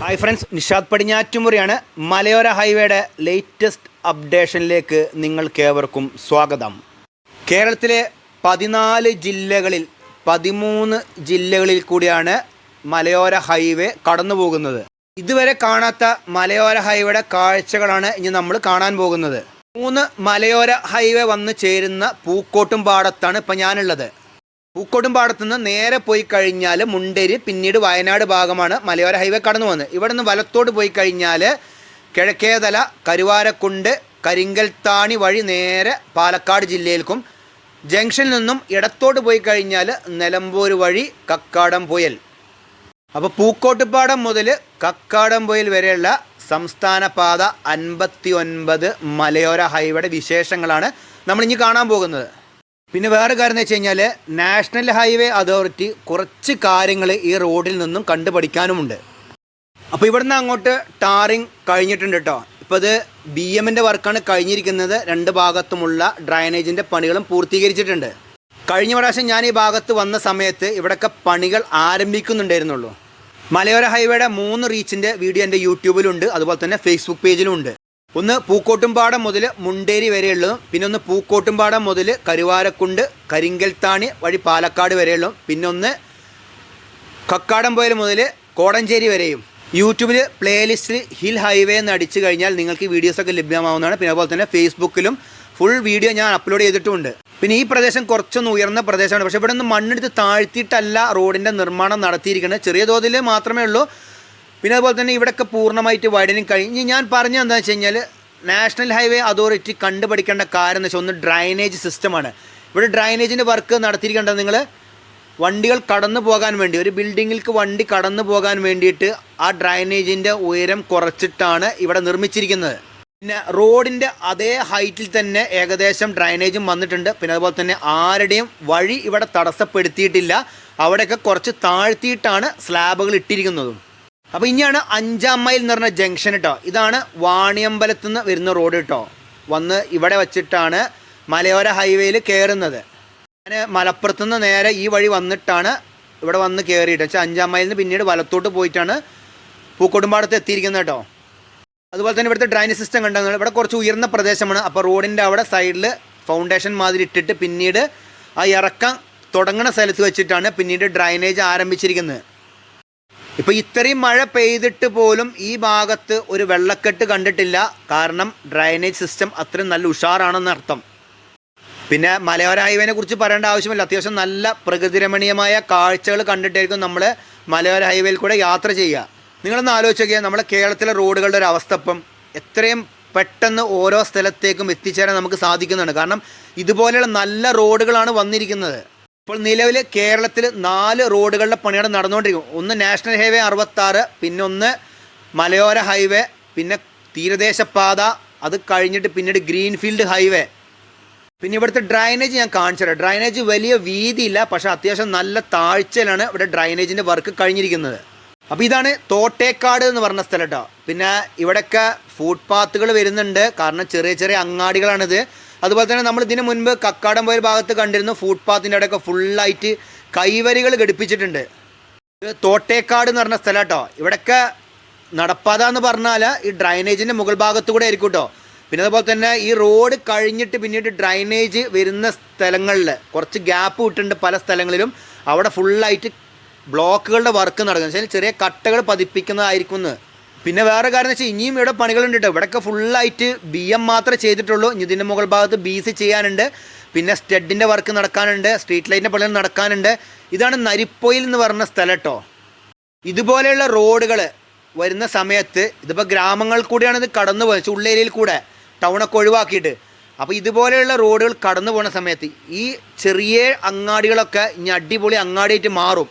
Hi friends Nishad പടിഞ്ഞാറ്റുമുറിയാണ് മലയോര ഹൈവേയുടെ latest അപ്ഡേഷനിലേക്ക് നിങ്ങൾക്കേവർക്കും സ്വാഗതം. കേരളത്തിലെ പതിനാല് ജില്ലകളിൽ പതിമൂന്ന് ജില്ലകളിൽ കൂടിയാണ് മലയോര ഹൈവേ കടന്നു പോകുന്നത് ഇതുവരെ കാണാത്ത മലയോര ഹൈവേയുടെ കാഴ്ചകളാണ് ഇനി നമ്മൾ കാണാൻ പോകുന്നത്. മൂന്ന് മലയോര ഹൈവേ വന്ന് ചേരുന്ന പൂക്കോട്ടും പാടത്താണ് ഇപ്പം ഞാനുള്ളത്. പൂക്കോട്ടും നിന്ന് നേരെ പോയി കഴിഞ്ഞാൽ മുണ്ടേരി പിന്നീട് വയനാട് ഭാഗമാണ് മലയോര ഹൈവേ കടന്നു പോകുന്നത്. ഇവിടെ നിന്ന് വലത്തോട്ട് പോയി കഴിഞ്ഞാൽ കിഴക്കേതല കരുവാരക്കുണ്ട് കരിങ്കൽത്താണി വഴി നേരെ പാലക്കാട് ജില്ലയിലേക്കും. ജംഗ്ഷനിൽ നിന്നും ഇടത്തോട്ട് പോയി കഴിഞ്ഞാൽ നിലമ്പൂർ വഴി കക്കാടം പുയൽ. അപ്പോൾ പൂക്കോട്ടുപാടം മുതൽ കക്കാടം പുയൽ വരെയുള്ള സംസ്ഥാന പാത അൻപത്തി ഒൻപത് മലയോര ഹൈവേയുടെ വിശേഷങ്ങളാണ് നമ്മളിഞ്ഞ് കാണാൻ പോകുന്നത്. പിന്നെ വേറെ കാര്യം എന്ന് വെച്ച് കഴിഞ്ഞാൽ നാഷണൽ ഹൈവേ അതോറിറ്റി കുറച്ച് കാര്യങ്ങൾ ഈ റോഡിൽ നിന്നും കണ്ടുപഠിക്കാനുമുണ്ട്. അപ്പോൾ ഇവിടുന്ന് അങ്ങോട്ട് ടാറിങ് കഴിഞ്ഞിട്ടുണ്ട് കേട്ടോ ഇപ്പോൾ ഇത് ബി എമ്മിന്റെ വർക്കാണ് കഴിഞ്ഞിരിക്കുന്നത്. രണ്ട് ഭാഗത്തുമുള്ള ഡ്രൈനേജിന്റെ പണികളും പൂർത്തീകരിച്ചിട്ടുണ്ട്. കഴിഞ്ഞ പ്രാവശ്യം ഞാൻ ഈ ഭാഗത്ത് വന്ന സമയത്ത് ഇവിടെയൊക്കെ പണികൾ ആരംഭിക്കുന്നുണ്ടായിരുന്നുള്ളൂ. മലയോര ഹൈവേയുടെ മൂന്ന് റീച്ചിന്റെ വീഡിയോ എന്റെ യൂട്യൂബിലുണ്ട്. അതുപോലെ തന്നെ ഫേസ്ബുക്ക് പേജിലും ഉണ്ട്. ഒന്ന് പൂക്കോട്ടുംപാടം മുതൽ മുണ്ടേരി വരെയുള്ളതും പിന്നെ ഒന്ന് പൂക്കോട്ടുംപാടം മുതൽ കരുവാരക്കുണ്ട് കരിങ്കൽത്താണി വഴി പാലക്കാട് വരെയുള്ളതും പിന്നെ ഒന്ന് കക്കാടംപോയിൽ മുതൽ കോടഞ്ചേരി വരെയും. യൂട്യൂബിൽ പ്ലേലിസ്റ്റിൽ ഹിൽ ഹൈവേ എന്ന് അടിച്ചു കഴിഞ്ഞാൽ നിങ്ങൾക്ക് വീഡിയോസൊക്കെ ലഭ്യമാവുന്നതാണ്. പിന്നെ അതുപോലെ തന്നെ ഫേസ്ബുക്കിലും ഫുൾ വീഡിയോ ഞാൻ അപ്ലോഡ് ചെയ്തിട്ടുമുണ്ട്. പിന്നെ ഈ പ്രദേശം കുറച്ചൊന്ന് ഉയർന്ന പ്രദേശമാണ്. പക്ഷേ ഇവിടെ നിന്ന് മണ്ണെടുത്ത് താഴ്ത്തിയിട്ടല്ല റോഡിന്റെ നിർമ്മാണം നടത്തിയിരിക്കുന്നത്. ചെറിയ തോതിൽ മാത്രമേ ഉള്ളൂ. പിന്നെ അതുപോലെ തന്നെ ഇവിടെയൊക്കെ പൂർണമായിട്ട് വൈഡനിങ് കഴിഞ്ഞ്. ഞാൻ പറഞ്ഞ എന്താണെന്ന് വെച്ച് കഴിഞ്ഞാൽ നാഷണൽ ഹൈവേ അതോറിറ്റി കണ്ടുപിടിക്കേണ്ട കാര്യം എന്ന് വെച്ചാൽ ഒന്ന് ഡ്രൈനേജ് സിസ്റ്റമാണ് ഇവിടെ ഡ്രൈനേജിന്റെ വർക്ക് നടത്തിയിരിക്കേണ്ടത് നിങ്ങൾ വണ്ടികൾ കടന്നു പോകാൻ വേണ്ടി ഒരു ബിൽഡിങ്ങിലേക്ക് വണ്ടി കടന്നു പോകാൻ വേണ്ടിയിട്ട് ആ ഡ്രൈനേജിന്റെ ഉയരം കുറച്ചിട്ടാണ് ഇവിടെ നിർമ്മിച്ചിരിക്കുന്നത്. പിന്നെ റോഡിന്റെ അതേ ഹൈറ്റിൽ തന്നെ ഏകദേശം ഡ്രൈനേജും വന്നിട്ടുണ്ട്. പിന്നെ അതുപോലെ തന്നെ ആരുടെയും വഴി ഇവിടെ തടസ്സപ്പെടുത്തിയിട്ടില്ല. അവിടെയൊക്കെ കുറച്ച് താഴ്ത്തിയിട്ടാണ് സ്ലാബുകൾ ഇട്ടിരിക്കുന്നതും. അപ്പോൾ ഇനിയാണ് അഞ്ചാം മൈൽ എന്ന് പറഞ്ഞ ജംഗ്ഷൻ കേട്ടോ ഇതാണ് വാണിയമ്പലത്ത് നിന്ന് വരുന്ന റോഡ് കേട്ടോ വന്ന് ഇവിടെ വച്ചിട്ടാണ് മലയോര ഹൈവേയിൽ കയറുന്നത് ഞാൻ മലപ്പുറത്ത് നിന്ന് നേരെ ഈ വഴി വന്നിട്ടാണ് ഇവിടെ വന്ന് കയറിയിട്ട് വെച്ചാൽ അഞ്ചാം മൈലിൽ നിന്ന് പിന്നീട് വലത്തോട്ട് പോയിട്ടാണ് പൂക്കോട്ടുംപാടത്ത് എത്തിയിരിക്കുന്നത് കേട്ടോ. അതുപോലെ തന്നെ ഇവിടുത്തെ ഡ്രൈനേജ് സിസ്റ്റം കണ്ടാൽ ഇവിടെ കുറച്ച് ഉയർന്ന പ്രദേശമാണ്. അപ്പോൾ റോഡിന്റെ അവിടെ സൈഡിൽ ഫൗണ്ടേഷൻ മാതിരി ഇട്ടിട്ട് പിന്നീട് ആ ഇറക്കം തുടങ്ങുന്ന സ്ഥലത്ത് വെച്ചിട്ടാണ് പിന്നീട് ഡ്രൈനേജ് ആരംഭിച്ചിരിക്കുന്നത്. ഇപ്പോൾ ഇത്രയും മഴ പെയ്തിട്ട് പോലും ഈ ഭാഗത്ത് ഒരു വെള്ളക്കെട്ട് കണ്ടിട്ടില്ല. കാരണം ഡ്രൈനേജ് സിസ്റ്റം അത്രയും നല്ല ഉഷാറാണെന്ന് അർത്ഥം. പിന്നെ മലയോര കുറിച്ച് പറയേണ്ട ആവശ്യമില്ല. അത്യാവശ്യം നല്ല പ്രകൃതിരമണീയമായ കാഴ്ചകൾ കണ്ടിട്ടായിരിക്കും നമ്മൾ മലയോര ഹൈവേയിൽ കൂടെ യാത്ര ചെയ്യുക. നിങ്ങളൊന്ന് ആലോചിക്കുക നമ്മുടെ കേരളത്തിലെ റോഡുകളുടെ ഒരു അവസ്ഥ ഇപ്പം എത്രയും പെട്ടെന്ന് ഓരോ സ്ഥലത്തേക്കും എത്തിച്ചേരാൻ നമുക്ക് സാധിക്കുന്നുണ്ട്. കാരണം ഇതുപോലെയുള്ള നല്ല റോഡുകളാണ് വന്നിരിക്കുന്നത്. ഇപ്പോൾ നിലവിൽ കേരളത്തിൽ നാല് റോഡുകളുടെ പണിയാണ് നടന്നുകൊണ്ടിരിക്കും. ഒന്ന് നാഷണൽ ഹൈവേ അറുപത്താറ് പിന്നെ ഒന്ന് മലയോര ഹൈവേ പിന്നെ തീരദേശപാത അത് കഴിഞ്ഞിട്ട് പിന്നീട് ഗ്രീൻഫീൽഡ് ഹൈവേ. പിന്നെ ഇവിടുത്തെ ഡ്രൈനേജ് ഞാൻ കാണിച്ചുതരാം ഡ്രൈനേജ് വലിയ വീതിയില്ല പക്ഷേ അത്യാവശ്യം നല്ല താഴ്ചയിലാണ് ഇവിടെ ഡ്രൈനേജിന്റെ വർക്ക് കഴിഞ്ഞിരിക്കുന്നത്. അപ്പോൾ ഇതാണ് തോട്ടേക്കാട് എന്ന് പറഞ്ഞ സ്ഥലം കേട്ടോ പിന്നെ ഇവിടെയൊക്കെ ഫുട്പാത്തുകൾ വരുന്നുണ്ട്. കാരണം ചെറിയ ചെറിയ അങ്ങാടികളാണിത്. അതുപോലെ തന്നെ നമ്മൾ ഇതിന് മുൻപ് കക്കാടം പോയ ഭാഗത്ത് കണ്ടിരുന്നു. ഫുട്പാത്തിന്റെ അവിടെയൊക്കെ ഫുള്ളായിട്ട് കൈവരികൾ ഘടിപ്പിച്ചിട്ടുണ്ട്. ഇത് തോട്ടേക്കാട് എന്ന് പറഞ്ഞ സ്ഥലം കേട്ടോ. ഇവിടെയൊക്കെ നടപ്പാത എന്ന് പറഞ്ഞാൽ ഈ ഡ്രൈനേജിന്റെ മുകൾ ഭാഗത്തു കൂടെ ആയിരിക്കും കേട്ടോ. പിന്നെ അതുപോലെ തന്നെ ഈ റോഡ് കഴിഞ്ഞിട്ട് പിന്നീട് ഡ്രൈനേജ് വരുന്ന സ്ഥലങ്ങളിൽ കുറച്ച് ഗ്യാപ്പ് വിട്ടിട്ടുണ്ട് പല സ്ഥലങ്ങളിലും. അവിടെ ഫുള്ളായിട്ട് ബ്ലോക്കുകളുടെ വർക്ക് നടക്കുന്നത് ചെറിയ കട്ടകൾ പതിപ്പിക്കുന്നതായിരിക്കും എന്ന്. പിന്നെ വേറെ കാര്യം വെച്ചാൽ ഇനിയും ഇവിടെ പണികളുണ്ട് കേട്ടോ ഇവിടെയൊക്കെ ഫുള്ളായിട്ട് ബി എം മാത്രമേ ചെയ്തിട്ടുള്ളൂ. ഇനി ഇതിന്റെ മുകൾ ഭാഗത്ത് ബി സി ചെയ്യാനുണ്ട്. പിന്നെ സ്റ്റെഡിന്റെ വർക്ക് നടക്കാനുണ്ട്. സ്ട്രീറ്റ് ലൈറ്റിന്റെ പണികൾ നടക്കാനുണ്ട്. ഇതാണ് നരിപ്പൊയിൽ എന്ന് പറഞ്ഞ സ്ഥലം കേട്ടോ ഇതുപോലെയുള്ള റോഡുകൾ വരുന്ന സമയത്ത് ഇതിപ്പോൾ ഗ്രാമങ്ങൾ കൂടിയാണ് ഇത് കടന്നു പോകുന്നത് ഉള്ളേരിയയിൽ കൂടെ ടൗണൊക്കെ ഒഴിവാക്കിയിട്ട്. അപ്പോൾ ഇതുപോലെയുള്ള റോഡുകൾ കടന്നു പോകുന്ന സമയത്ത് ഈ ചെറിയ അങ്ങാടികളൊക്കെ ഇനി അടിപൊളി അങ്ങാടിയായിട്ട് മാറും.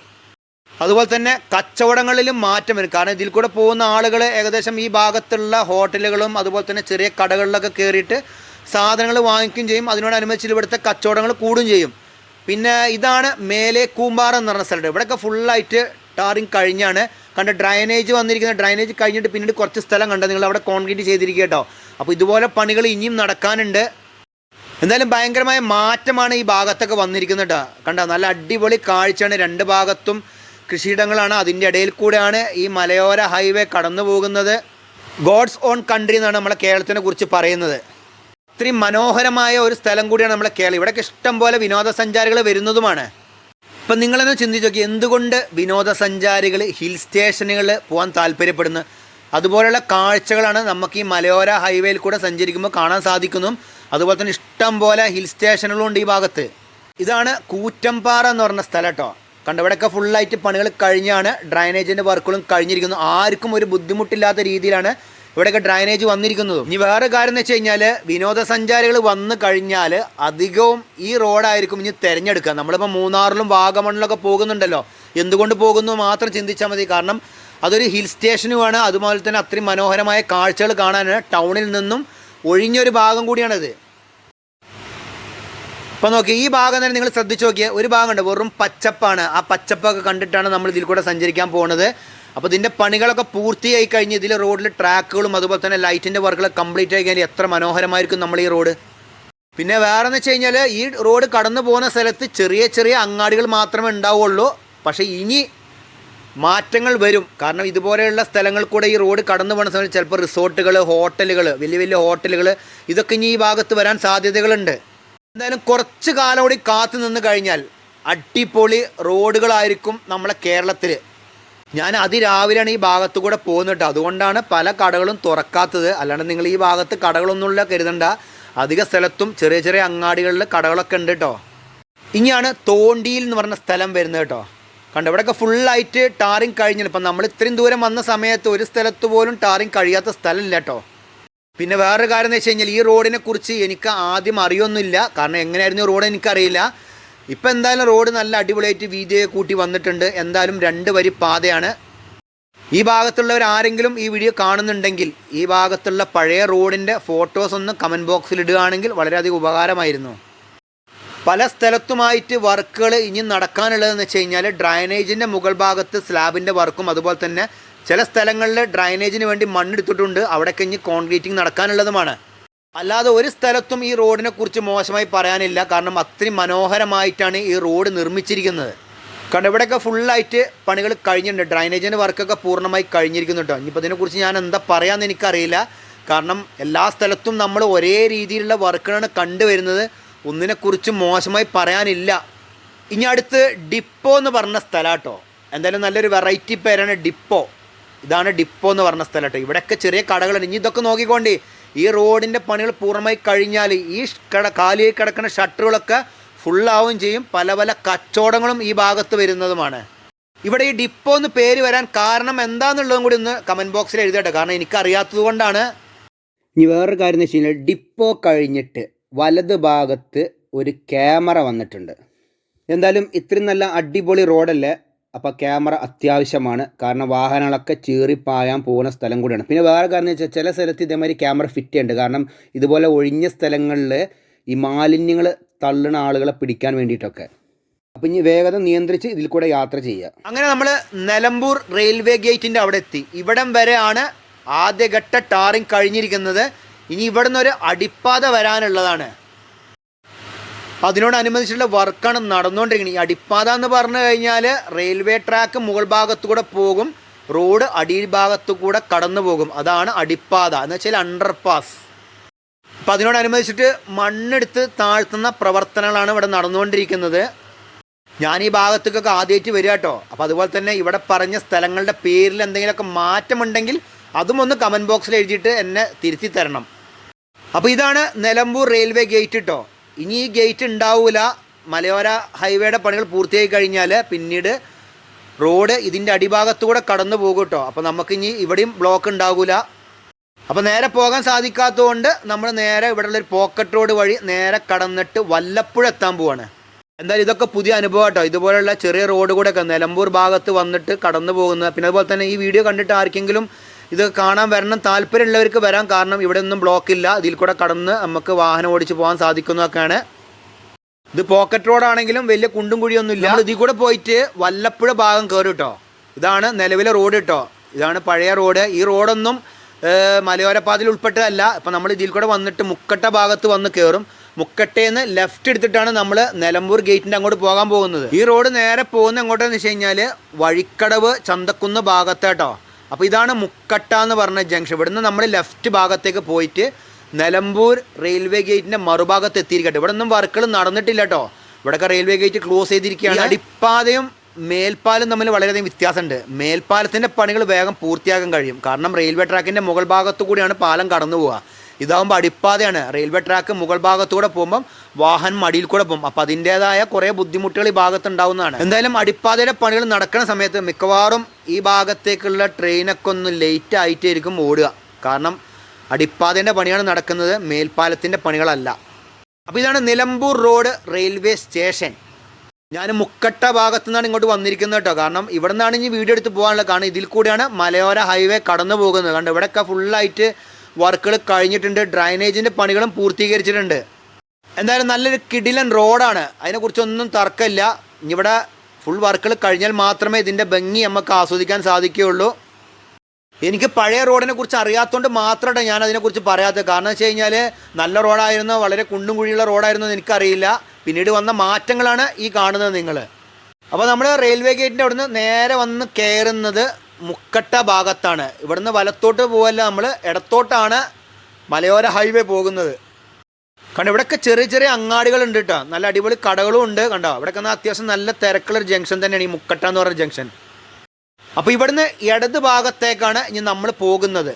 അതുപോലെ തന്നെ കച്ചവടങ്ങളിലും മാറ്റം വരും. കാരണം ഇതിൽ കൂടെ പോകുന്ന ആളുകൾ ഏകദേശം ഈ ഭാഗത്തുള്ള ഹോട്ടലുകളും അതുപോലെ തന്നെ ചെറിയ കടകളിലൊക്കെ കയറിയിട്ട് സാധനങ്ങൾ വാങ്ങിക്കുകയും ചെയ്യും. അതിനോടനുബന്ധിച്ച് ഇവിടുത്തെ കച്ചവടങ്ങൾ കൂടുകയും ചെയ്യും. പിന്നെ ഇതാണ് മേലെ കൂമ്പാറ എന്ന് പറഞ്ഞ സ്ഥലം. ഇവിടെയൊക്കെ ഫുള്ളായിട്ട് ടാറിങ് കഴിഞ്ഞാണ്. കണ്ട ഡ്രൈനേജ് വന്നിരിക്കുന്ന ഡ്രൈനേജ് കഴിഞ്ഞിട്ട് പിന്നീട് കുറച്ച് സ്ഥലം കണ്ടോ നിങ്ങൾ അവിടെ കോൺക്രീറ്റ് ചെയ്തിരിക്കുക കേട്ടോ. അപ്പോൾ ഇതുപോലെ പണികൾ ഇനിയും നടക്കാനുണ്ട്. എന്തായാലും ഭയങ്കരമായ മാറ്റമാണ് ഈ ഭാഗത്തൊക്കെ വന്നിരിക്കുന്നത് കേട്ടോ. കണ്ടോ? നല്ല അടിപൊളി കാഴ്ചയാണ് രണ്ട് ഭാഗത്തും. കൃഷിയിടങ്ങളാണ് അതിന്റെ ഇടയിൽ കൂടെയാണ് ഈ മലയോര ഹൈവേ കടന്നു പോകുന്നത് ഗോഡ്സ് ഓൺ കൺട്രി എന്നാണ് നമ്മളെ കേരളത്തിനെ കുറിച്ച് പറയുന്നത്. ഇത്രയും മനോഹരമായ ഒരു സ്ഥലം കൂടിയാണ് നമ്മളെ കേരളം. ഇവിടെയൊക്കെ ഇഷ്ടം പോലെ വിനോദസഞ്ചാരികൾ വരുന്നതുമാണ്. ഇപ്പം നിങ്ങളൊന്ന് ചിന്തിച്ച് നോക്കി എന്തുകൊണ്ട് വിനോദസഞ്ചാരികൾ ഹിൽ സ്റ്റേഷനുകളിൽ പോകാൻ താല്പര്യപ്പെടുന്നു? അതുപോലെയുള്ള കാഴ്ചകളാണ് നമുക്ക് ഈ മലയോര ഹൈവേയിൽ കൂടെ സഞ്ചരിക്കുമ്പോൾ കാണാൻ സാധിക്കുന്നു. അതുപോലെ തന്നെ ഇഷ്ടം പോലെ ഹിൽ സ്റ്റേഷനുകളുണ്ട് ഈ ഭാഗത്ത്. ഇതാണ് കൂറ്റമ്പാറ എന്ന് പറഞ്ഞ സ്ഥലം കേട്ടോ. കണ്ടോ ഇവിടെയൊക്കെ ഫുള്ളായിട്ട് പണികൾ കഴിഞ്ഞാണ് ഡ്രൈനേജിന്റെ വർക്കുകളും കഴിഞ്ഞിരിക്കുന്നു. ആർക്കും ഒരു ബുദ്ധിമുട്ടില്ലാത്ത രീതിയിലാണ് ഇവിടെയൊക്കെ ഡ്രൈനേജ് വന്നിരിക്കുന്നത്. ഇനി വേറെ കാര്യം എന്ന് വെച്ച് കഴിഞ്ഞാൽ വിനോദസഞ്ചാരികൾ വന്നു കഴിഞ്ഞാൽ അധികവും ഈ റോഡായിരിക്കും ഇനി തിരഞ്ഞെടുക്കുക. നമ്മളിപ്പോൾ മൂന്നാറിലും വാഗമണിലൊക്കെ പോകുന്നുണ്ടല്ലോ. എന്തുകൊണ്ട് പോകുന്നു മാത്രം ചിന്തിച്ചാൽ മതി. കാരണം അതൊരു ഹിൽ സ്റ്റേഷനുമാണ് അതുപോലെ തന്നെ അത്രയും മനോഹരമായ കാഴ്ചകൾ കാണാൻ ടൗണിൽ നിന്നും ഒഴിഞ്ഞൊരു ഭാഗം കൂടിയാണിത്. ഇപ്പം നോക്കി ഈ ഭാഗം തന്നെ നിങ്ങൾ ശ്രദ്ധിച്ച് നോക്കിയാൽ ഒരു ഭാഗമുണ്ട് വെറും പച്ചപ്പാണ്. ആ പച്ചപ്പൊക്കെ കണ്ടിട്ടാണ് നമ്മൾ ഇതിൽ കൂടെ സഞ്ചരിക്കാൻ പോകുന്നത്. അപ്പോൾ ഇതിന്റെ പണികളൊക്കെ പൂർത്തിയായി കഴിഞ്ഞ് ഇതിൽ റോഡിൽ ട്രാക്കുകളും അതുപോലെ തന്നെ ലൈറ്റിന്റെ വർക്കുകൾ കംപ്ലീറ്റ് ആയി കഴിഞ്ഞാൽ എത്ര മനോഹരമായിരിക്കും നമ്മൾ ഈ റോഡ്. പിന്നെ വേറെ എന്ന് വെച്ച് കഴിഞ്ഞാൽ ഈ റോഡ് കടന്നു പോകുന്ന സ്ഥലത്ത് ചെറിയ ചെറിയ അങ്ങാടികൾ മാത്രമേ ഉണ്ടാവുള്ളൂ. പക്ഷേ ഇനി മാറ്റങ്ങൾ വരും. കാരണം ഇതുപോലെയുള്ള സ്ഥലങ്ങൾ കൂടെ ഈ റോഡ് കടന്നു പോകുന്ന സമയത്ത് ചിലപ്പോൾ റിസോർട്ടുകൾ ഹോട്ടലുകൾ വലിയ വലിയ ഹോട്ടലുകൾ ഇതൊക്കെ ഇനി ഈ ഭാഗത്ത് വരാൻ സാധ്യതകളുണ്ട്. എന്തായാലും കുറച്ച് കാലം കൂടി കാത്തു നിന്ന് കഴിഞ്ഞാൽ അടിപൊളി റോഡുകളായിരിക്കും നമ്മളെ കേരളത്തിൽ. ഞാൻ അതിരാവിലെയാണ് ഈ ഭാഗത്തു കൂടെ പോകുന്നിട്ട് അതുകൊണ്ടാണ് പല കടകളും തുറക്കാത്തത്. അല്ലാണ്ട് നിങ്ങൾ ഈ ഭാഗത്ത് കടകളൊന്നുമില്ല കരുതണ്ട. അധിക സ്ഥലത്തും ചെറിയ ചെറിയ അങ്ങാടികളിൽ കടകളൊക്കെ ഉണ്ട് കേട്ടോ. ഇനിയാണ് തോണ്ടിയിൽ എന്ന് പറഞ്ഞ സ്ഥലം വരുന്നത് കേട്ടോ. കണ്ടോ ഇവിടെയൊക്കെ ഫുള്ളായിട്ട് ടാറിങ് കഴിഞ്ഞില്ല. ഇപ്പം നമ്മൾ ഇത്രയും ദൂരം വന്ന സമയത്ത് ഒരു സ്ഥലത്ത് പോലും ടാറിങ് കഴിയാത്ത സ്ഥലമില്ല കേട്ടോ. പിന്നെ വേറൊരു കാര്യം എന്ന് വെച്ച് കഴിഞ്ഞാൽ ഈ റോഡിനെ കുറിച്ച് എനിക്ക് ആദ്യം അറിയൊന്നുമില്ല. കാരണം എങ്ങനെയായിരുന്നു റോഡ് എനിക്കറിയില്ല. ഇപ്പം എന്തായാലും റോഡ് നല്ല അടിപൊളിയായിട്ട് വീതിയെ കൂട്ടി വന്നിട്ടുണ്ട്. എന്തായാലും രണ്ട് വരി പാതയാണ്. ഈ ഭാഗത്തുള്ളവർ ആരെങ്കിലും ഈ വീഡിയോ കാണുന്നുണ്ടെങ്കിൽ ഈ ഭാഗത്തുള്ള പഴയ റോഡിന്റെ ഫോട്ടോസ് ഒന്ന് കമന്റ് ബോക്സിൽ ഇടുകയാണെങ്കിൽ വളരെയധികം ഉപകാരമായിരുന്നു. പല സ്ഥലത്തുമായിട്ട് വർക്കുകൾ ഇനി നടക്കാനുള്ളതെന്ന് വെച്ച് കഴിഞ്ഞാൽ ഡ്രൈനേജിന്റെ മുകൾ ഭാഗത്ത് സ്ലാബിന്റെ വർക്കും അതുപോലെ തന്നെ ചില സ്ഥലങ്ങളിൽ ഡ്രൈനേജിന് വേണ്ടി മണ്ണെടുത്തിട്ടുണ്ട്. അവിടെ ഇനി കോൺക്രീറ്റിംഗ് നടക്കാനുള്ളതുമാണ്. അല്ലാതെ ഒരു സ്ഥലത്തും ഈ റോഡിനെ കുറിച്ച് മോശമായി പറയാനില്ല. കാരണം അത്രയും മനോഹരമായിട്ടാണ് ഈ റോഡ് നിർമ്മിച്ചിരിക്കുന്നത്. കാരണം ഇവിടെയൊക്കെ ഫുള്ളായിട്ട് പണികൾ കഴിഞ്ഞിട്ടുണ്ട്. ഡ്രൈനേജിന്റെ വർക്കൊക്കെ പൂർണമായി കഴിഞ്ഞിരിക്കുന്നു കേട്ടോ ഇനിയിപ്പോൾ ഇതിനെക്കുറിച്ച് ഞാൻ എന്താ പറയാമെന്ന് എനിക്കറിയില്ല. കാരണം എല്ലാ സ്ഥലത്തും നമ്മൾ ഒരേ രീതിയിലുള്ള വർക്കുകളാണ് കണ്ടുവരുന്നത്. ഒന്നിനെക്കുറിച്ച് മോശമായി പറയാനില്ല. ഇനി അടുത്ത് ഡിപ്പോ എന്ന് പറഞ്ഞ സ്ഥലം കേട്ടോ എന്തായാലും നല്ലൊരു വെറൈറ്റി പേരാണ് ഡിപ്പോ. ഇതാണ് ഡിപ്പോ എന്ന് പറഞ്ഞ സ്ഥലം കേട്ടോ. ഇവിടെയൊക്കെ ചെറിയ കടകളുണ്ട്. ഇനി ഇതൊക്കെ നോക്കിക്കൊണ്ട്. ഈ റോഡിന്റെ പണികൾ പൂർണമായി കഴിഞ്ഞാൽ ഈ കട കാലിയായി കിടക്കുന്ന ഷട്ടറുകളൊക്കെ ഫുള്ളാവുകയും ചെയ്യും. പല പല കച്ചവടങ്ങളും ഈ ഭാഗത്ത് വരുന്നതുമാണ്. ഇവിടെ ഈ ഡിപ്പോ എന്ന് പേര് വരാൻ കാരണം എന്താണെന്നുള്ളതും കൂടി ഒന്ന് കമന്റ് ബോക്സിൽ എഴുതട്ടെ. കാരണം എനിക്കറിയാത്തത് കൊണ്ടാണ്. ഇനി വേറൊരു കാര്യം എന്ന് വെച്ച് കഴിഞ്ഞാൽ ഡിപ്പോ കഴിഞ്ഞിട്ട് വലത് ഭാഗത്ത് ഒരു ക്യാമറ വന്നിട്ടുണ്ട്. എന്തായാലും ഇത്രയും നല്ല അടിപൊളി റോഡല്ലേ? അപ്പോൾ ക്യാമറ അത്യാവശ്യമാണ്. കാരണം വാഹനങ്ങളൊക്കെ ചീറിപ്പായാൻ പോകുന്ന സ്ഥലം കൂടിയാണ്. പിന്നെ വേറെ കാരണം വെച്ചാൽ ചില സ്ഥലത്ത് ഇതേമാതിരി ക്യാമറ ഫിറ്റ് ചെയ്യുന്നുണ്ട് കാരണം ഇതുപോലെ ഒഴിഞ്ഞ സ്ഥലങ്ങളിൽ ഈ മാലിന്യങ്ങൾ തള്ളുന്ന ആളുകളെ പിടിക്കാൻ വേണ്ടിയിട്ടൊക്കെ. അപ്പം ഇനി വേഗത നിയന്ത്രിച്ച് ഇതിൽ കൂടെ യാത്ര ചെയ്യുക അങ്ങനെ നമ്മൾ നിലമ്പൂർ റെയിൽവേ ഗേറ്റിന്റെ അവിടെ എത്തി ഇവിടം വരെയാണ് ആദ്യഘട്ട ടാറിങ് കഴിഞ്ഞിരിക്കുന്നത്. ഇനി ഇവിടെ നിന്നൊരു അടിപ്പാത വരാനുള്ളതാണ്. അതിനോടനുബന്ധിച്ചുള്ള വർക്കാണ് നടന്നുകൊണ്ടിരിക്കുന്നത്. ഈ അടിപ്പാത എന്ന് പറഞ്ഞു കഴിഞ്ഞാൽ റെയിൽവേ ട്രാക്ക് മുകൾ ഭാഗത്തുകൂടെ പോകും റോഡ് അടിഭാഗത്തു കൂടെ കടന്നു പോകും. അതാണ് അടിപ്പാത. എന്ന് വെച്ചാൽ അണ്ടർപാസ് അപ്പം അതിനോടനുബന്ധിച്ചിട്ട് മണ്ണെടുത്ത് താഴ്ത്തുന്ന പ്രവർത്തനങ്ങളാണ് ഇവിടെ നടന്നുകൊണ്ടിരിക്കുന്നത്. ഞാൻ ഈ ഭാഗത്തേക്കൊക്കെ ആദ്യമായിട്ട് വരിക കേട്ടോ. അപ്പോൾ അതുപോലെ തന്നെ ഇവിടെ പറഞ്ഞ സ്ഥലങ്ങളുടെ പേരിൽ എന്തെങ്കിലുമൊക്കെ മാറ്റമുണ്ടെങ്കിൽ അതും ഒന്ന് കമന്റ് ബോക്സിൽ എഴുതിയിട്ട് എന്നെ തിരുത്തി തരണം. അപ്പോൾ ഇതാണ് നിലമ്പൂർ റെയിൽവേ ഗേറ്റ് കേട്ടോ. ഇനി ഈ ഗേറ്റ് ഉണ്ടാവില്ല മലയോര ഹൈവേയുടെ പണികൾ പൂർത്തിയായി കഴിഞ്ഞാൽ പിന്നീട് റോഡ് ഇതിന്റെ അടിഭാഗത്തൂടെ കടന്നു പോകും കേട്ടോ. അപ്പോൾ നമുക്ക് ഇനി ഇവിടെയും ബ്ലോക്ക് ഉണ്ടാവില്ല അപ്പോൾ നേരെ പോകാൻ സാധിക്കാത്തതുകൊണ്ട് നമ്മൾ നേരെ ഇവിടെയുള്ള ഒരു പോക്കറ്റ് റോഡ് വഴി നേരെ കടന്നിട്ട് വല്ലപ്പുഴ എത്താൻ പോവാണ്. എന്തായാലും ഇതൊക്കെ പുതിയ അനുഭവം കേട്ടോ. ഇതുപോലെയുള്ള ചെറിയ റോഡ് കൂടെ ഒക്കെ നിലമ്പൂർ ഭാഗത്ത് വന്നിട്ട് കടന്നു പോകുന്നത് പിന്നെ അതുപോലെ തന്നെ ഈ വീഡിയോ കണ്ടിട്ട് ആർക്കെങ്കിലും ഇത് കാണാൻ വരണം. താല്പര്യമുള്ളവർക്ക് വരാം കാരണം ഇവിടെ ഒന്നും ബ്ലോക്ക് ഇല്ല. ഇതിൽ കൂടെ കടന്ന് നമുക്ക് വാഹനം ഓടിച്ച് പോകാൻ സാധിക്കുന്നതൊക്കെയാണ്. ഇത് പോക്കറ്റ് റോഡാണെങ്കിലും വലിയ കുണ്ടും കുഴിയൊന്നും ഇല്ല. ഇതിൽ കൂടെ പോയിട്ട് വല്ലപ്പുഴ ഭാഗം കയറി കേട്ടോ. ഇതാണ് നിലവിലെ റോഡ് കേട്ടോ. ഇതാണ് പഴയ റോഡ് ഈ റോഡൊന്നും മലയോര ഉൾപ്പെട്ടതല്ല. ഇപ്പം നമ്മൾ ഇതിൽ കൂടെ വന്നിട്ട് മുക്കട്ട ഭാഗത്ത് വന്ന് കയറും മുക്കട്ടേന്ന് ലെഫ്റ്റ് എടുത്തിട്ടാണ് നമ്മൾ നിലമ്പൂർ ഗേറ്റിന്റെ അങ്ങോട്ട് പോകാൻ പോകുന്നത്. ഈ റോഡ് നേരെ പോകുന്ന എങ്ങോട്ടെന്ന് വെച്ച് കഴിഞ്ഞാൽ വഴിക്കടവ് ചന്തക്കുന്ന് ഭാഗത്താട്ടോ അപ്പോൾ ഇതാണ് മുക്കട്ട എന്ന് പറഞ്ഞ ജംഗ്ഷൻ ഇവിടുന്ന് നമ്മൾ ലെഫ്റ്റ് ഭാഗത്തേക്ക് പോയിട്ട് നിലമ്പൂർ റെയിൽവേ ഗേറ്റിന്റെ മറുഭാഗത്ത് എത്തിയിരിക്കട്ടെ. ഇവിടെ ഒന്നും വർക്കുകൾ നടന്നിട്ടില്ല കേട്ടോ ഇവിടെയൊക്കെ റെയിൽവേ ഗേറ്റ് ക്ലോസ് ചെയ്തിരിക്കുകയാണ്. അടിപ്പാതയും മേൽപ്പാലം തമ്മിൽ വളരെയധികം വ്യത്യാസമുണ്ട്. മേൽപ്പാലത്തിന്റെ പണികൾ വേഗം പൂർത്തിയാക്കാൻ കഴിയും. കാരണം റെയിൽവേ ട്രാക്കിന്റെ മുകൾ ഭാഗത്തു കൂടിയാണ് പാലം കടന്നു പോവുക ഇതാകുമ്പോൾ അടിപ്പാതയാണ്. റെയിൽവേ ട്രാക്ക് മുകൾ ഭാഗത്തൂടെ പോകുമ്പം വാഹനം അടിയിൽ കൂടെ പോകും. അപ്പം അതിന്റേതായ കുറേ ബുദ്ധിമുട്ടുകൾ ഈ ഭാഗത്ത് ഉണ്ടാവുന്നതാണ് എന്തായാലും അടിപ്പാതയുടെ പണികൾ നടക്കുന്ന സമയത്ത് മിക്കവാറും ഈ ഭാഗത്തേക്കുള്ള ട്രെയിനൊക്കെ ഒന്ന് ലേറ്റ് ആയിട്ടായിരിക്കും ഓടുക. കാരണം അടിപ്പാതേന്റെ പണിയാണ് നടക്കുന്നത് മേൽപ്പാലത്തിന്റെ പണികളല്ല. അപ്പോൾ ഇതാണ് നിലമ്പൂർ റോഡ് റെയിൽവേ സ്റ്റേഷൻ. ഞാൻ മുക്കട്ട ഭാഗത്തു നിന്നാണ് ഇങ്ങോട്ട് വന്നിരിക്കുന്നത് കേട്ടോ. കാരണം ഇവിടെ നിന്നാണ് ഇനി വീഡിയോ എടുത്ത് പോകാനുള്ളത്. കാരണം ഇതിൽ കൂടിയാണ് മലയോര ഹൈവേ കടന്നു പോകുന്നത് കാരണം ഇവിടെയൊക്കെ ഫുള്ളായിട്ട് വർക്കുകൾ കഴിഞ്ഞിട്ടുണ്ട്. ഡ്രൈനേജിന്റെ പണികളും പൂർത്തീകരിച്ചിട്ടുണ്ട്. എന്തായാലും നല്ലൊരു കിടിലൻ റോഡാണ്. അതിനെക്കുറിച്ചൊന്നും തർക്കമില്ല. ഇവിടെ ഫുൾ വർക്കുകൾ കഴിഞ്ഞാൽ മാത്രമേ ഇതിന്റെ ഭംഗി നമുക്ക് ആസ്വദിക്കാൻ സാധിക്കുകയുള്ളൂ. എനിക്ക് പഴയ റോഡിനെ കുറിച്ച് അറിയാത്തതുകൊണ്ട് മാത്രമാണ് ഞാൻ അതിനെക്കുറിച്ച് പറയാത്തത്. കാരണം വെച്ച് കഴിഞ്ഞാൽ നല്ല റോഡായിരുന്നു. വളരെ കുണ്ടും കുഴിയുള്ള റോഡായിരുന്നു എന്ന് എനിക്കറിയില്ല. പിന്നീട് വന്ന മാറ്റങ്ങളാണ് ഈ കാണുന്നത് നിങ്ങൾ അപ്പോൾ നമ്മൾ റെയിൽവേ ഗേറ്റിന്റെ അവിടുന്ന് നേരെ വന്ന് കയറുന്നത് മുക്കട്ട ഭാഗത്താണ്. ഇവിടുന്ന് വലത്തോട്ട് പോകല്ല നമ്മൾ ഇടത്തോട്ടാണ് മലയോര ഹൈവേ പോകുന്നത്. കണ്ടോ ഇവിടെയൊക്കെ ചെറിയ ചെറിയ അങ്ങാടികളുണ്ട് കേട്ടോ നല്ല അടിപൊളി കടകളും ഉണ്ട് കണ്ടോ? ഇവിടെയൊക്കെ അത്യാവശ്യം നല്ല തിരക്കുള്ളൊരു ജംഗ്ഷൻ തന്നെയാണ് ഈ മുക്കട്ട എന്ന് പറയുന്ന ജംഗ്ഷൻ. അപ്പോൾ ഇവിടുന്ന് ഇടത് ഭാഗത്തേക്കാണ് ഇനി നമ്മൾ പോകുന്നത്.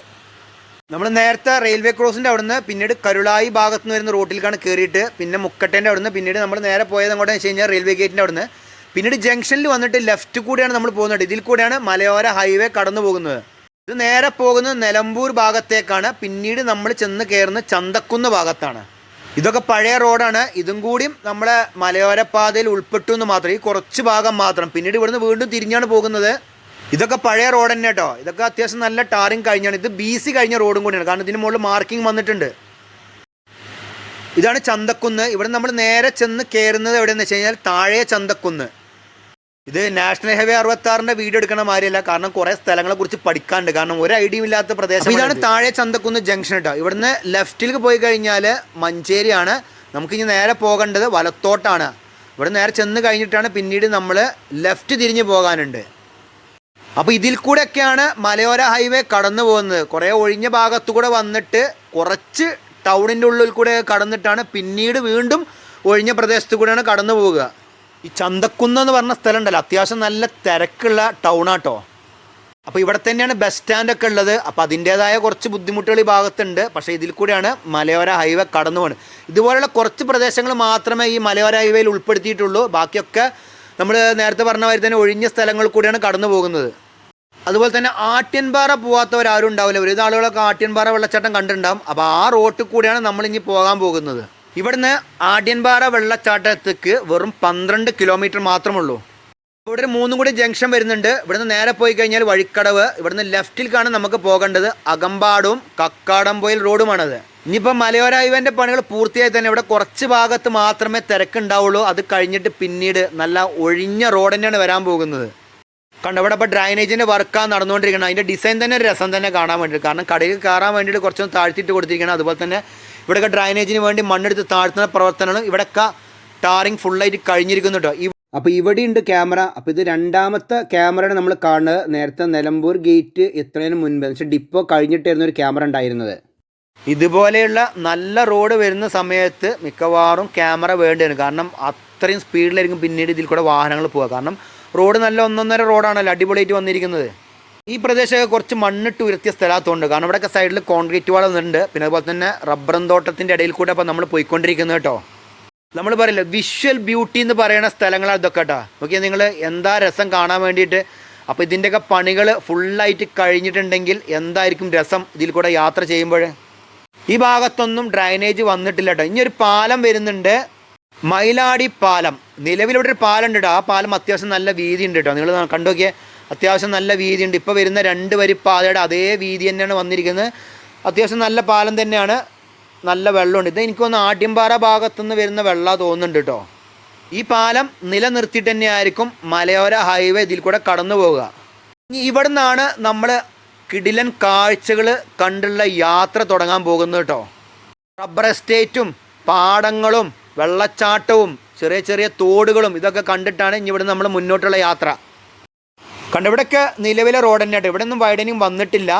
നമ്മൾ നേരത്തെ റെയിൽവേ ക്രോസിന്റെ അവിടുന്ന് പിന്നീട് കരുളായി ഭാഗത്ത് നിന്ന് വരുന്ന റോട്ടിലേക്കാണ് കയറിയിട്ട് പിന്നെ മുക്കട്ടേന്റെ അവിടുന്ന് പിന്നീട് നമ്മൾ നേരെ പോയത് അങ്ങോട്ടെന്ന് വെച്ച് കഴിഞ്ഞാൽ റെയിൽവേ ഗേറ്റിന്റെ അവിടുന്ന്. പിന്നീട് ജംഗ്ഷനിൽ വന്നിട്ട് ലെഫ്റ്റ് കൂടിയാണ് നമ്മൾ പോകുന്നത്. ഇതിൽ കൂടെയാണ് മലയോര ഹൈവേ കടന്നു പോകുന്നത്. ഇത് നേരെ പോകുന്നത് നിലമ്പൂർ ഭാഗത്തേക്കാണ്. പിന്നീട് നമ്മൾ ചെന്ന് കയറുന്ന ചന്തക്കുന്ന് ഭാഗത്താണ്. ഇതൊക്കെ പഴയ റോഡാണ്. ഇതും കൂടിയും നമ്മളെ മലയോര പാതയിൽ ഉൾപ്പെട്ടു എന്ന് മാത്രം. ഈ കുറച്ച് ഭാഗം മാത്രം. പിന്നീട് ഇവിടുന്ന് വീണ്ടും തിരിഞ്ഞാണ് പോകുന്നത്. ഇതൊക്കെ പഴയ റോഡ് തന്നെ കേട്ടോ. ഇതൊക്കെ അത്യാവശ്യം നല്ല ടാറിങ് കഴിഞ്ഞാണ്. ഇത് ബി സി കഴിഞ്ഞ റോഡും കൂടിയാണ്. കാരണം ഇതിന് മുകളിൽ മാർക്കിംഗ് വന്നിട്ടുണ്ട്. ഇതാണ് ചന്തക്കുന്ന്. ഇവിടെ നമ്മൾ നേരെ ചെന്ന് കയറുന്നത് എവിടെയെന്ന് വെച്ച് കഴിഞ്ഞാൽ താഴെ ചന്തക്കുന്ന്. ഇത് നാഷണൽ ഹൈവേ അറുപത്താറിന്റെ വീഡിയോ എടുക്കണ മാതിരിയല്ല. കാരണം കുറെ സ്ഥലങ്ങളെ കുറിച്ച് പഠിക്കാണ്ട് കാരണം ഒരു ഐഡിയ ഇല്ലാത്ത പ്രദേശം ഇതാണ് താഴെ ചന്തക്കുന്ന് ജംഗ്ഷൻ കേട്ടോ ഇവിടുന്ന് ലെഫ്റ്റിലേക്ക് പോയി കഴിഞ്ഞാൽ മഞ്ചേരിയാണ്. നമുക്കിനി നേരെ പോകേണ്ടത് വലത്തോട്ടാണ്. ഇവിടെ നേരെ ചെന്ന് കഴിഞ്ഞിട്ടാണ് പിന്നീട് നമ്മൾ ലെഫ്റ്റ് തിരിഞ്ഞ് പോകാനുണ്ട്. അപ്പോൾ ഇതിൽ കൂടെയൊക്കെയാണ് മലയോര ഹൈവേ കടന്നു പോകുന്നത്. കുറേ ഒഴിഞ്ഞ ഭാഗത്തു കൂടെ വന്നിട്ട് കുറച്ച് ടൗണിന്റെ ഉള്ളിൽ കൂടെ കടന്നിട്ടാണ് പിന്നീട് വീണ്ടും ഒഴിഞ്ഞ പ്രദേശത്തു കൂടെയാണ് കടന്നു പോവുക. ഈ ചന്തക്കുന്ന് എന്ന് പറഞ്ഞ സ്ഥലം ഉണ്ടല്ലോ അത്യാവശ്യം നല്ല തിരക്കുള്ള ടൗണാട്ടോ അപ്പോൾ ഇവിടെ തന്നെയാണ് ബസ് സ്റ്റാൻഡൊക്കെ ഉള്ളത്. അപ്പോൾ അതിന്റേതായ കുറച്ച് ബുദ്ധിമുട്ടുകൾ ഈ ഭാഗത്തുണ്ട്. പക്ഷേ ഇതിൽ കൂടെയാണ് മലയോര ഹൈവേ കടന്നു പോകുന്നത് ഇതുപോലുള്ള കുറച്ച് പ്രദേശങ്ങൾ മാത്രമേ ഈ മലയോര ഹൈവേയിൽ ഉൾപ്പെടുത്തിയിട്ടുള്ളൂ. ബാക്കിയൊക്കെ നമ്മൾ നേരത്തെ പറഞ്ഞ മാതിരി തന്നെ ഒഴിഞ്ഞ സ്ഥലങ്ങൾ കൂടിയാണ് കടന്നു പോകുന്നത്. അതുപോലെ തന്നെ ആട്യൻപാറ പോകാത്തവരാരും ഉണ്ടാവില്ല. ഒരു ആളുകളൊക്കെ ആട്യൻപാറ വെള്ളച്ചാട്ടം കണ്ടിട്ടുണ്ടാവും. അപ്പോൾ ആ റോട്ടിൽ കൂടിയാണ് നമ്മളിനി പോകാൻ പോകുന്നത്. ഇവിടുന്ന് ആഢ്യൻപാറ വെള്ളച്ചാട്ടത്തേക്ക് വെറും പന്ത്രണ്ട് കിലോമീറ്റർ മാത്രമേ ഉള്ളൂ ഇവിടെ ഒരു മൂന്നും കൂടി ജംഗ്ഷൻ വരുന്നുണ്ട്. ഇവിടുന്ന് നേരെ പോയി കഴിഞ്ഞാൽ വഴിക്കടവ്. ഇവിടുന്ന് ലെഫ്റ്റിലേക്കാണ് നമുക്ക് പോകേണ്ടത്. അകമ്പാടും കക്കാടംപോയിൽ റോഡുമാണത്. ഇനിയിപ്പോൾ മലയോര പണികൾ പൂർത്തിയായി തന്നെ ഇവിടെ കുറച്ച് ഭാഗത്ത് മാത്രമേ തിരക്കുണ്ടാവുള്ളൂ. അത് കഴിഞ്ഞിട്ട് പിന്നീട് നല്ല ഒഴിഞ്ഞ റോഡ് തന്നെയാണ് വരാൻ പോകുന്നത്. കണ്ട ഇവിടെ ഇപ്പോൾ ഡ്രൈനേജിന്റെ വർക്കാണ് നടന്നുകൊണ്ടിരിക്കുന്നത് അതിന്റെ ഡിസൈൻ തന്നെ ഒരു രസം തന്നെ കാണാൻ വേണ്ടിയിട്ട്. കാരണം കടയിൽ കയറാൻ വേണ്ടിയിട്ട് കുറച്ചൊന്ന് താഴ്ത്തിയിട്ട് കൊടുത്തിരിക്കണം അതുപോലെ തന്നെ ഇവിടെയൊക്കെ ഡ്രൈനേജിന് വേണ്ടി മണ്ണെടുത്ത് താഴ്ത്തുന്ന പ്രവർത്തനമാണ് ഇവിടെയൊക്കെ ടാറിങ് ഫുള്ളായിട്ട് കഴിഞ്ഞിരിക്കുന്നു കേട്ടോ അപ്പോൾ ഇവിടെ ഉണ്ട് ക്യാമറ അപ്പോൾ ഇത് രണ്ടാമത്തെ ക്യാമറയാണ് നമ്മൾ കാണുന്നത്. നേരത്തെ നിലമ്പൂർ ഗേറ്റ് എത്തുന്നതിന് മുൻപ്. എന്ന് വെച്ചാൽ ഡിപ്പോ കഴിഞ്ഞിട്ടായിരുന്നു ഒരു ക്യാമറ ഉണ്ടായിരുന്നത്. ഇതുപോലെയുള്ള നല്ല റോഡ് വരുന്ന സമയത്ത് മിക്കവാറും ക്യാമറ വേണ്ടി വരും കാരണം അത്രയും സ്പീഡിലായിരിക്കും പിന്നീട് ഇതിൽ കൂടെ വാഹനങ്ങൾ പോവുക. കാരണം റോഡ് നല്ല ഒന്നൊന്നര റോഡാണല്ലോ അടിപൊളിയായിട്ട് വന്നിരിക്കുന്നത്. ഈ പ്രദേശമൊക്കെ കുറച്ച് മണ്ണിട്ട് ഉയർത്തിയ സ്ഥലത്തുണ്ട് കാരണം ഇവിടെയൊക്കെ സൈഡിൽ കോൺക്രീറ്റ് ഉണ്ട് പിന്നെ അതുപോലെ തന്നെ റബ്ബറും തോട്ടത്തിന്റെ ഇടയിൽ കൂടെ അപ്പോൾ നമ്മൾ പോയിക്കൊണ്ടിരിക്കുന്നത് കേട്ടോ. നമ്മൾ പറയില്ല വിഷ്വൽ ബ്യൂട്ടി എന്ന് പറയുന്ന സ്ഥലങ്ങളാണ് ഇതൊക്കെ കേട്ടോ. ഓക്കെ നിങ്ങൾ എന്താ രസം കാണാൻ വേണ്ടിയിട്ട്? അപ്പോൾ ഇതിന്റെയൊക്കെ പണികൾ ഫുള്ളായിട്ട് കഴിഞ്ഞിട്ടുണ്ടെങ്കിൽ എന്തായിരിക്കും രസം ഇതിൽ കൂടെ യാത്ര ചെയ്യുമ്പോൾ ഈ ഭാഗത്തൊന്നും ഡ്രൈനേജ് വന്നിട്ടില്ല കേട്ടോ. ഇനി ഒരു പാലം വരുന്നുണ്ട്. മൈലാടി പാലം നിലവിലിവിടെ ഒരു പാലം ഉണ്ട് കേട്ടോ. ആ പാലം അത്യാവശ്യം നല്ല വീതി ഉണ്ട് കേട്ടോ. നിങ്ങൾ കണ്ടു നോക്കിയേ അത്യാവശ്യം നല്ല വീതിയുണ്ട്. ഇപ്പോൾ വരുന്ന രണ്ട് വരി പാതയുടെ അതേ വീതി തന്നെയാണ് വന്നിരിക്കുന്നത്. അത്യാവശ്യം നല്ല പാലം തന്നെയാണ്. നല്ല വെള്ളമുണ്ട്. ഇത് എനിക്ക് തോന്നുന്നു ആട്യമ്പാറ ഭാഗത്തുനിന്ന് വരുന്ന വെള്ളം തോന്നുന്നുണ്ട് കേട്ടോ. ഈ പാലം നിലനിർത്തിയിട്ട് തന്നെയായിരിക്കും മലയോര ഹൈവേ ഇതിൽ കൂടെ കടന്നു പോവുക. ഇനി ഇവിടെ നിന്നാണ് നമ്മൾ കിടിലൻ കാഴ്ചകൾ കണ്ടുള്ള യാത്ര തുടങ്ങാൻ പോകുന്നത് കേട്ടോ. റബ്ബർ എസ്റ്റേറ്റും പാടങ്ങളും വെള്ളച്ചാട്ടവും ചെറിയ ചെറിയ തോടുകളും ഇതൊക്കെ കണ്ടിട്ടാണ് ഇനി ഇവിടെ നമ്മൾ മുന്നോട്ടുള്ള യാത്ര. കണ്ട ഇവിടെയൊക്കെ നിലവിലെ റോഡ് തന്നെയാട്ടോ. ഇവിടെ ഒന്നും വൈഡനിങ് വന്നിട്ടില്ല.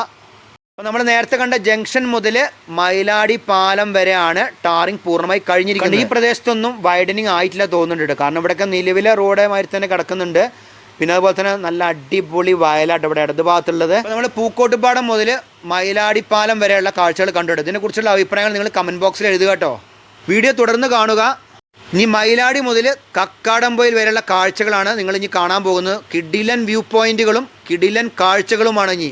അപ്പോൾ നമ്മൾ നേരത്തെ കണ്ട ജംഗ്ഷൻ മുതൽ മൈലാടി പാലം വരെയാണ് ടാറിങ് പൂർണമായി കഴിഞ്ഞിരിക്കുന്നത്. ഈ പ്രദേശത്തൊന്നും വൈഡനിങ് ആയിട്ടില്ല തോന്നുന്നുണ്ട്. കാരണം ഇവിടെയൊക്കെ നിലവിലെ റോഡ് മാതിരി തന്നെ കിടക്കുന്നുണ്ട്. പിന്നെ അതുപോലെ തന്നെ നല്ല അടിപൊളി വയലാട്ട് ഇവിടെ ഇടത് ഭാഗത്തുള്ളത് നമ്മൾ പൂക്കോട്ടുപാടം മുതൽ മൈലാടി പാലം വരെയുള്ള കാഴ്ചകൾ കണ്ടുപിടും ഇതിനെക്കുറിച്ചുള്ള അഭിപ്രായങ്ങൾ നിങ്ങൾ കമന്റ് ബോക്സിൽ എഴുതുക കേട്ടോ. വീഡിയോ തുടർന്ന് കാണുക. ഇനി മയിലാടി മുതൽ കക്കാടംപൊയിൽ വരെയുള്ള കാഴ്ചകളാണ് നിങ്ങൾ ഇനി കാണാൻ പോകുന്നത്. കിഡിലൻ വ്യൂ പോയിന്റുകളും കിഡിലൻ കാഴ്ചകളുമാണ് ഇനി.